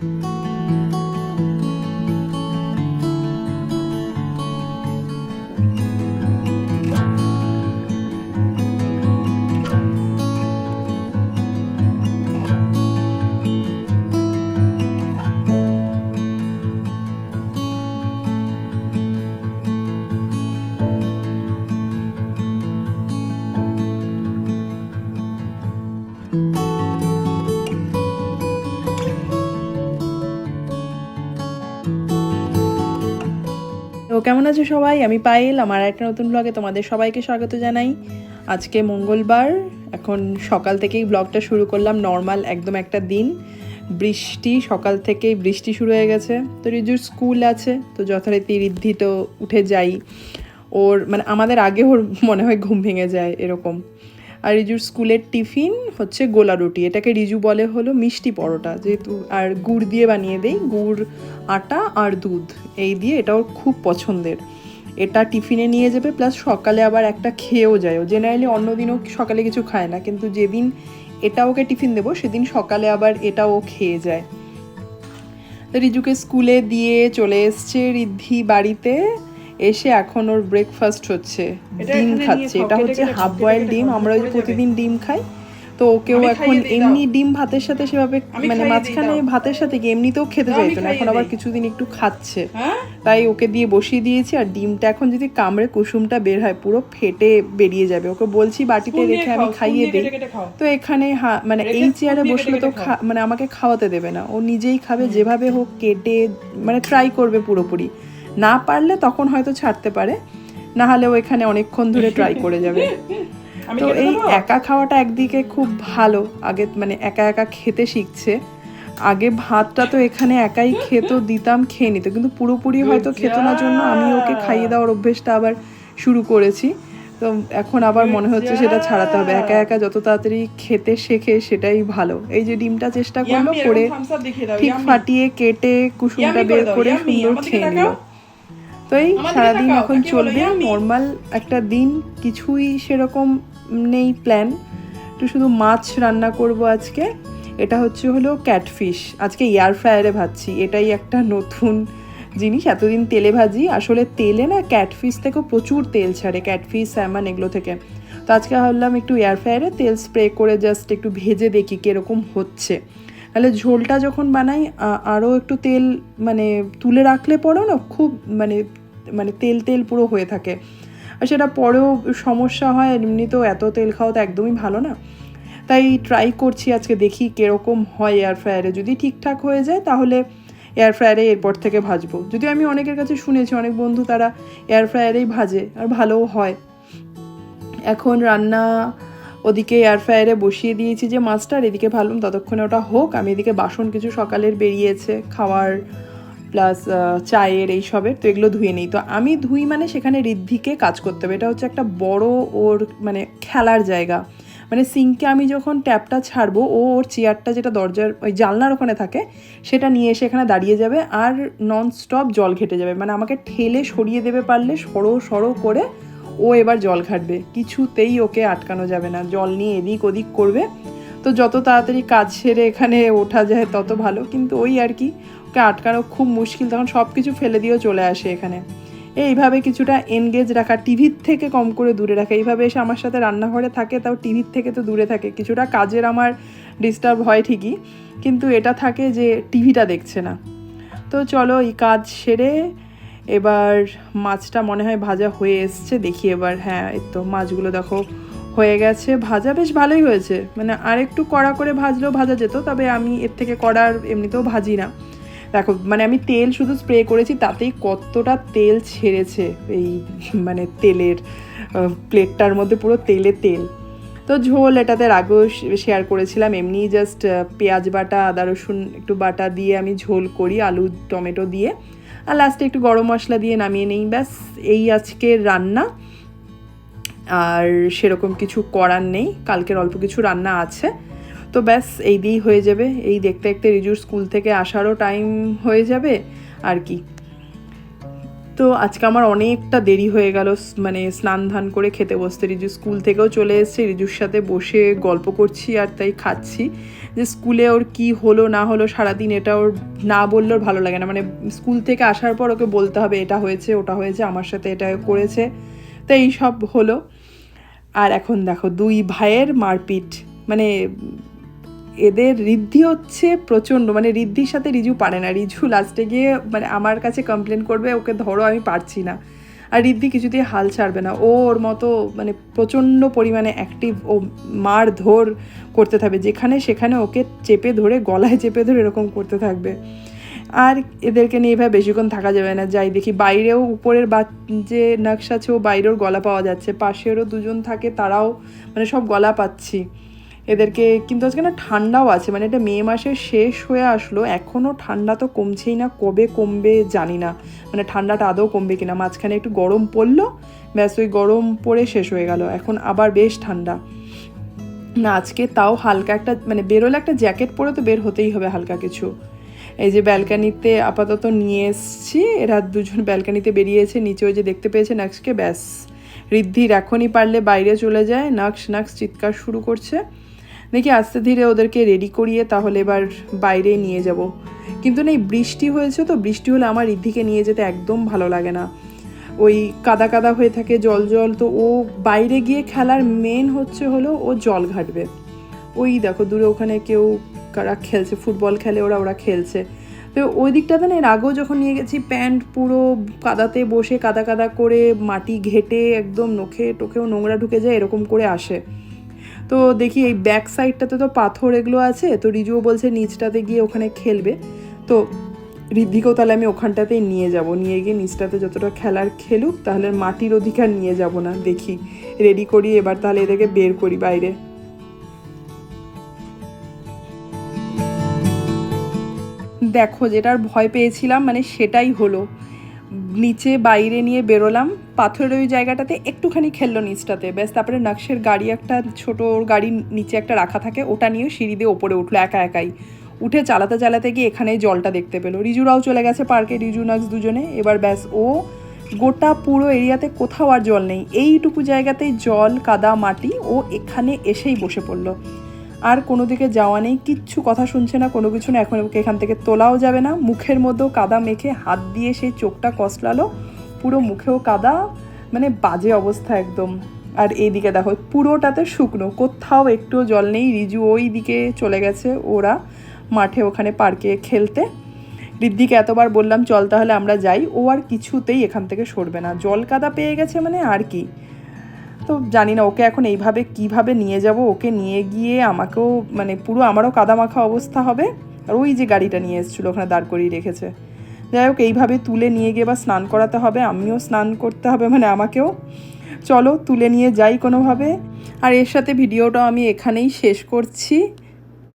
Mm-hmm. তো কেমন আছো সবাই? আমি পায়েল, আমার একটা নতুন ব্লগে তোমাদের সবাইকে স্বাগত জানাই। আজকে মঙ্গলবার, এখন সকাল থেকেই ব্লগটা শুরু করলাম। নর্মাল একদম একটা দিন। বৃষ্টি, সকাল থেকেই বৃষ্টি শুরু হয়ে গেছে। তো রিজুর স্কুল আছে, তো যথারীতি রিদ্ধি তো উঠে যাই। ওর মানে আমাদের আগে ওর মনে হয় ঘুম ভেঙে যায়, এরকম। আর রিজুর স্কুলের টিফিন হচ্ছে গোলা রুটি। এটাকে রিজু বলে হলো মিষ্টি পরোটা। যেহেতু আর গুড় দিয়ে বানিয়ে দেই, গুড়, আটা আর দুধ, এই দিয়ে এটা ওর খুব পছন্দের। এটা টিফিনে নিয়ে যাবে, প্লাস সকালে আবার একটা খেয়েও যায়। ও জেনারেলি অন্যদিনও সকালে কিছু খায় না, কিন্তু যেদিন এটা ওকে টিফিন দেবো, সেদিন সকালে আবার এটা ও খেয়ে যায়। রিজুকে স্কুলে দিয়ে চলে এসছে রিদ্ধি বাড়িতে। এসে এখন ওর ব্রেকফাস্ট হচ্ছে ডিম খাচ্ছে। এটা হচ্ছে হাফ বয়েল ডিম আমরা ওই প্রতিদিন ডিম খাই তো ওকেও এখন এমনি ডিম ভাতের সাথে সেভাবে মানে মাঝখানে ভাতের সাথে কি এমনিতেও খেতে চাইতো না? এখন আবার কিছুদিন একটু খাচ্ছে। হ্যাঁ? তাই ওকে দিয়ে বসিয়ে দিয়েছি আর ডিমটা এখন যদি কামড়ে কুসুমটা বের হয় পুরো ফেটে বেরিয়ে যাবে। ওকে বলছি বাটিতে রেখে আমি খাইয়ে দিই। তো এখানে মানে এই চেয়ারে বসলে তো মানে আমাকে খাওয়াতে দেবে না। ও নিজেই খাবে যেভাবে হোক কেটে মানে ট্রাই করবে পুরোপুরি। না পারলে তখন হয়তো ছাড়তে পারে। না হলে ও এখানে অনেকক্ষণ ধরে ট্রাই করে যাবে। তো এই একা খাওয়াটা একদিকে খুব ভালো। আগে মানে একা একা খেতে শিখছে। আগে ভাতটা তো এখানে একাই খেতো দিতাম খেয়ে নিত। কিন্তু পুরোপুরি হয়তো খেত না জন্য আমি ওকে খাইয়ে দেওয়ার অভ্যেসটা আবার শুরু করেছি। তো এখন আবার মনে হচ্ছে সেটা ছাড়াতে হবে। একা একা যত তাড়াতাড়ি খেতে শেখে সেটাই ভালো। এই যে ডিমটা চেষ্টা করল করে ঠিক ফাটিয়ে কেটে কুসুমটা বের করে সুন্দর খেয়ে নিল। তো এই সারাদিন এখন চলবে নর্মাল একটা দিন কিছুই সেরকম নেই প্ল্যান একটু শুধু মাছ রান্না করব আজকে। এটা হচ্ছে হলো ক্যাটফিশ আজকে এয়ার ফ্রায়ারে ভাজছি। এটাই একটা নতুন জিনিস। এতদিন তেলে ভাজি আসলে তেলে না ক্যাটফিশ থেকেও প্রচুর তেল ছাড়ে ক্যাটফিশ স্যামন এগুলো থেকে। তো আজকে ভাবলাম একটু এয়ার ফ্রায়ারে তেল স্প্রে করে জাস্ট একটু ভেজে দেখি কীরকম হচ্ছে। তাহলে ঝোলটা যখন বানাই আরও একটু তেল মানে তুলে রাখলে পরেও না খুব মানে মানে তেল তেল পুরো হয়ে থাকে। আর সেটা পরেও সমস্যা হয় এমনিতেও এত তেল খাওয়া তো একদমই ভালো না। তাই ট্রাই করছি আজকে দেখি কীরকম হয় এয়ার ফ্রায়ারে যদি ঠিকঠাক হয়ে যায়, তাহলে এয়ার ফ্রায়ারে এরপর থেকে ভাজবো। যদি আমি অনেকের কাছে শুনেছি, অনেক বন্ধু তারা এয়ার ফ্রায়ারেই ভাজে, আর ভালোও হয়। এখন রান্না ওদিকে এয়ার ফ্রায়ারে বসিয়ে দিয়েছি যে, মাছটা এদিকে ভাবলাম ততক্ষণে ওটা হোক। আমি এদিকে বাসন কিছু সকালের বেরিয়েছে, খাওয়ার প্লাস চায়ের এইসবের তো এগুলো ধুয়ে নিই। তো আমি ধুই মানে সেখানে ঋদ্ধিকে কাজ করতে হবে। এটা হচ্ছে একটা বড় ওর মানে খেলার জায়গা। মানে সিঙ্কে আমি যখন ট্যাপটা ছাড়বো, ও ওর চেয়ারটা যেটা দরজার ওই জানলার ওখানে থাকে, সেটা নিয়ে এসে এখানে দাঁড়িয়ে যাবে আর নন স্টপ জল ঘেটে যাবে। মানে আমাকে ঠেলে সরিয়ে দেবে পারলে, সরো সরো করে ও এবার জল ঘাটবে। কিছুতেই ওকে আটকানো যাবে না। জল নিয়ে এদিক ওদিক করবে। তো যত তাড়াতাড়ি কাজ সেরে এখানে ওঠা যায় তত ভালো। কিন্তু ওই আর কি আটকানো খুব মুশকিল, তখন সব কিছু ফেলে দিয়েও চলে আসে এখানে। এইভাবে কিছুটা এনগেজ রাখা টিভির থেকে কম করে দূরে রাখা, এইভাবে এসে আমার সাথে রান্নাঘরে থাকে, তাও টিভির থেকে তো দূরে থাকে। কিছুটা কাজের আমার ডিস্টার্ব হয় ঠিকই, কিন্তু এটা থাকে যে টিভিটা দেখছে না। তো চলো এই কাজ সেরে এবার মাছটা মনে হয় ভাজা হয়ে এসছে, দেখি এবার হ্যাঁ এই তো মাছগুলো দেখো হয়ে গেছে। ভাজা বেশ ভালোই হয়েছে মানে আর একটু কড়া করে ভাজলেও ভাজা যেত, তবে আমি এর থেকে কড়ার এমনিতেও ভাজি না। দেখো মানে আমি তেল শুধু স্প্রে করেছি, তাতেই কতটা তেল ছেড়েছে এই মানে তেলের প্লেটটার মধ্যে পুরো তেলে তেল। তো ঝোল এটাতে আগেও শেয়ার করেছিলাম, এমনি জাস্ট পেঁয়াজ বাটা, আদা, রসুন, একটু বাটা দিয়ে আমি ঝোল করি, আলু, টমেটো দিয়ে। আর লাস্টে একটু গরম মশলা দিয়ে নামিয়ে নেই, ব্যাস, এই আজকের রান্না। আর সেরকম কিছু করার নেই, কালকের অল্প কিছু রান্না আছে। তো ব্যাস, এই দিয়েই হয়ে যাবে। এই দেখতে দেখতে রিজুর স্কুল থেকে আসারও টাইম হয়ে যাবে, আর কি। তো আজকে আমার অনেকটা দেরি হয়ে গেল মানে স্নান ধান করে খেতে বসতে। রিজু স্কুল থেকেও চলে এসেছে, রিজুর সাথে বসে গল্প করছি আর তাই খাচ্ছি। যে স্কুলে ওর কি হলো, না হলো, সারাদিন এটা ওর না বললে ওর ভালো লাগে না। মানে স্কুল থেকে আসার পর ওকে বলতে হবে, এটা হয়েছে, ওটা হয়েছে, আমার সাথে এটা করেছে। তো এই সব হলো। আর এখন দেখো, দুই ভাইয়ের মারপিট। মানে এদের ঋদ্ধি হচ্ছে প্রচণ্ড মানে ঋদ্ধির সাথে রিজু পারে না। রিজু লাস্টে গিয়ে মানে আমার কাছে কমপ্লেন করবে, ওকে ধরো, আমি পারছি না। আর ঋদ্ধি কিছুতেই হাল ছাড়বে না। ও ওর মতো মানে প্রচণ্ড পরিমাণে অ্যাক্টিভ ও মার ধর করতে থাকবে। যেখানে সেখানে ওকে চেপে ধরে, গলায় চেপে ধরে এরকম করতে থাকবে। আর এদেরকে নিয়ে এভাবে বেশিক্ষণ থাকা যাবে না। যাই দেখি বাইরেও উপরের বা, যে নকশা আছে, ও বাইরেও গলা পাওয়া যাচ্ছে। পাশেরও দুজন থাকে, তারাও মানে সব গলা পাচ্ছি। এদেরকে, কিন্তু আজকে না ঠান্ডাও আছে মানে এটা মে মাসের শেষ হয়ে আসলো এখনও ঠান্ডা তো কমছেই না, কবে কমবে জানি না মানে ঠান্ডাটা আদৌ কমবে কিনা, মাঝখানে একটু গরম পড়ল, ব্যাস ওই গরম পড়ে শেষ হয়ে গেল, এখন আবার বেশ ঠান্ডা। না, আজকে তাও হালকা একটা মানে বেরোলে একটা জ্যাকেট পরে তো বের হতেই হবে হালকা কিছু। এই যে ব্যালকানিতে আপাতত নিয়ে এসছি, এরা দুজন ব্যালকানিতে বেরিয়েছে, নিচে ওই যে দেখতে পেয়েছে নাক্সকে ব্যাস। ঋদ্ধির এখনই পারলে বাইরে চলে যায় নাক্স নাক্স চিৎকার শুরু করছে। দেখি আস্তে ধীরে ওদেরকে রেডি করিয়ে তাহলে এবার বাইরে নিয়ে যাব। কিন্তু না এই বৃষ্টি হয়েছে তো, বৃষ্টি হলে আমার ঋদ্ধিকে নিয়ে যেতে একদম ভালো লাগে না। ওই কাদা কাদা হয়ে থাকে, জল জল, তো ও বাইরে গিয়ে খেলার মেন হচ্ছে হলো ও জল ঘাটবে। ওই দেখো, দূরে ওখানে কেউ কারা খেলছে, ফুটবল খেলে ওরা ওরা খেলছে। তো ওই দিকটাতে না, এর আগেও যখন নিয়ে গেছি, প্যান্ট পুরো কাদাতে বসে কাদা কাদা করে মাটি ঘেটে একদম নখে টোখেও নোংরা ঢুকে যায়, এরকম করে আসে। তো দেখি এই ব্যাক সাইডটাতে তো পাথর এগুলো আছে, তো রিজুও বলছে নিচটাতে গিয়ে ওখানে খেলবে। তো ঋদ্ধিকেও তাহলে আমি ওখানটাতেই নিয়ে যাব, নিয়ে গিয়ে নিচটাতে যতটা খেলার খেলুক তাহলে মাটির অধিকার নিয়ে যাব না, দেখি। রেডি করি এবার তাহলে এদেরকে বের করি বাইরে। দেখো যেটার ভয় পেয়েছিলাম মানে সেটাই হলো। নিচে, বাইরে নিয়ে বেরোলাম। পাথরের ওই জায়গাটাতে একটুখানি খেললো নিচটাতে। ব্যাস, তারপরে নকশের গাড়ি একটা, ছোট গাড়ির নিচে একটা রাখা থাকে, ওটা নিয়ে সিঁড়ি দিয়ে ওপরে উঠল একা একাই। উঠে চালাতে চালাতে গিয়ে এখানে জলটা দেখতে পেল। রিজুরাও চলে গেছে পার্কে, রিজু নাক্স দুজনে। এবার ব্যাস, ও গোটা পুরো এরিয়াতে কোথাও আর জল নেই। এইটুকু জায়গাতেই জল, কাদা, মাটি, ও এখানে এসেই বসে পড়ল। আর কোনো দিকে যাওয়া নেই, কিচ্ছু কথা শুনছে না, কোনো কিছু না। এখন এখান থেকে তোলাও যাবে না। মুখের মধ্যেও কাদা মেখে হাত দিয়ে সেই চোখটা কসলালো পুরো মুখেও কাদা মানে বাজে অবস্থা একদম। আর এইদিকে দেখো, পুরোটাতে শুকনো। কোথাও একটুও জল নেই। রিজু ওই দিকে চলে গেছে ওরা মাঠে ওখানে পার্কে খেলতে। ঋদ্ধিকে এতবার বললাম, চল তাহলে আমরা যাই। ও আর কিছুতেই এখান থেকে সরবে না। জল কাদা পেয়ে গেছে মানে আর কি। তো জানি না, ওকে এখন এইভাবে কীভাবে নিয়ে যাব? ওকে নিয়ে গিয়ে আমাকেও মানে পুরো আমারও কাদামাখা অবস্থা হবে। আর ওই যে গাড়িটা নিয়ে এসেছিল, ওখানে দাঁড় করিয়ে রেখেছে। যাই হোক, এইভাবে তুলে নিয়ে গিয়ে বা স্নান করাতে হবে, আমিও স্নান করতে হবে মানে আমাকেও। চলো, তুলে নিয়ে যাই কোনোভাবে। আর এর সাথে ভিডিওটা আমি এখানেই শেষ করছি।